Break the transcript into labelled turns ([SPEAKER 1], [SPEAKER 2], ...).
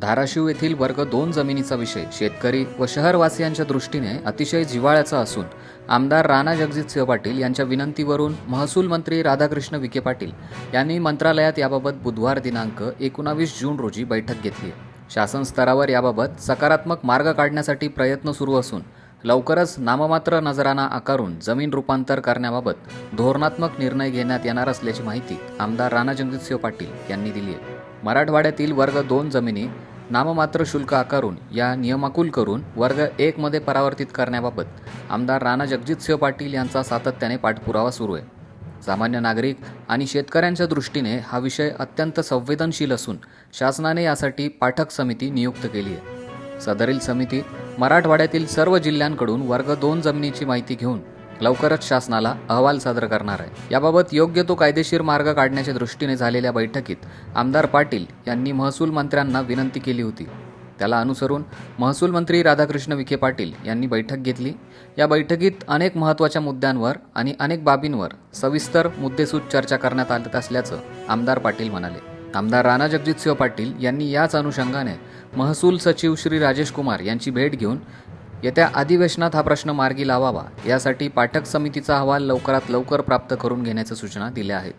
[SPEAKER 1] धाराशिव येथील वर्ग दोन जमिनीचा विषय शेतकरी व शहरवासियांच्या दृष्टीने अतिशय जिव्हाळ्याचा असून आमदार राणा जगजितसिंह पाटील यांच्या विनंतीवरून महसूल मंत्री राधाकृष्ण विखे पाटील यांनी मंत्रालयात याबाबत बुधवार दिनांक एकोणावीस जून रोजी बैठक घेतली. शासन स्तरावर याबाबत सकारात्मक मार्ग काढण्यासाठी प्रयत्न सुरू असून लवकरच नाममात्र नजराना आकारून जमीन रूपांतर करण्याबाबत धोरणात्मक निर्णय घेण्यात येणार असल्याची माहिती आमदार राणा जगजितसिंह पाटील यांनी दिली आहे. मराठवाड्यातील वर्ग दोन जमिनी नाममात्र शुल्क आकारून या नियमाकुल करून वर्ग एकमध्ये परावर्तित करण्याबाबत आमदार राणा जगजितसिंह पाटील यांचा सातत्याने पाठपुरावा सुरू आहे. सामान्य नागरिक आणि शेतकऱ्यांच्या दृष्टीने हा विषय अत्यंत संवेदनशील असून शासनाने यासाठी पाठक समिती नियुक्त केली आहे. सदरील समिती मराठवाड्यातील सर्व जिल्ह्यांकडून वर्ग दोन जमिनीची माहिती घेऊन लवकरच शासनाला अहवाल सादर करणार आहे. याबाबत योग्य तो कायदेशीर मार्ग काढण्याच्या दृष्टीने झालेल्या बैठकीत आमदार पाटील यांनी महसूल मंत्र्यांना विनंती केली होती. त्याला अनुसरून महसूल मंत्री राधाकृष्ण विखे पाटील यांनी बैठक घेतली. या बैठकीत अनेक महत्त्वाच्या मुद्द्यांवर आणि अनेक बाबींवर सविस्तर मुद्देसूद चर्चा करण्यात आली असल्याचं आमदार पाटील म्हणाले. आमदार राणा जगजितसिंह पाटील यांनी याच अनुषंगाने महसूल सचिव श्री राजेश कुमार यांची भेट घेऊन येत्या अधिवेशनात हा प्रश्न मार्गी लावावा यासाठी पाठक समितीचा अहवाल लवकरात लवकर प्राप्त करून घेण्याच्या सूचना दिल्या आहेत.